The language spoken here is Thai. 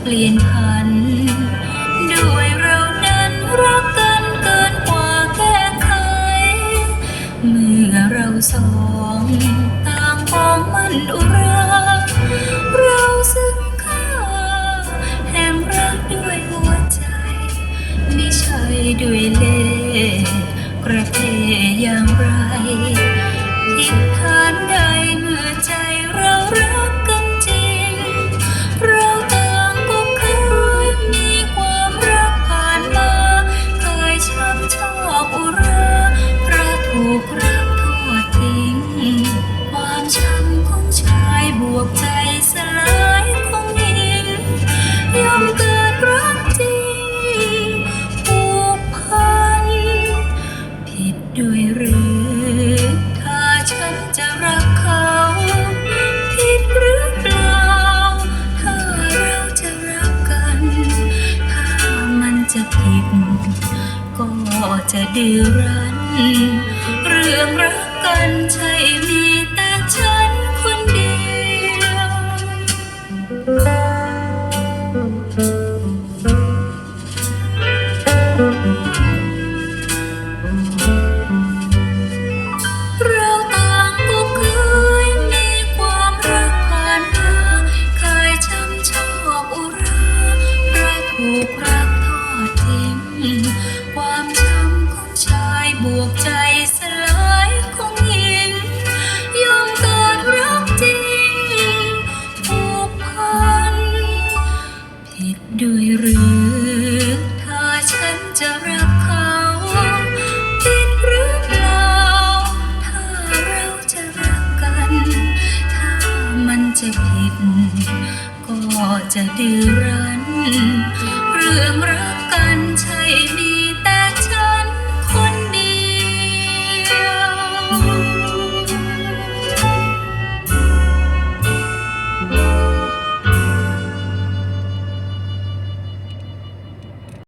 เปลี่ยนพัน ด้วยเรานั้นรักกันเกินกว่าแก้ไข เมื่อเราสองต่างมองมันอุรา เราซึ่งค่าแห่งรักด้วยหัวใจ ไม่ใช่ด้วยเล่กระเพยอย่างไรผิดพลาดใดเมื่อใจ ด้วยหรือ ถ้าฉันจะรักเขาผิดหรือเปล่า ถ้าเราจะรักกัน ถ้ามันจะผิด ก็จะดื้อรั้น ดทิ้งความช้ำของชายบวกใจสลายของหญิงยอมเกิดรักจริงผูกพันผิดด้วยหรือถ้าฉันจะรักเขาผิดหรือเปล่าถ้าเราจะรักกัน ถ้ามันจะผิดก็จะดื้อรั้นเรื่องรัก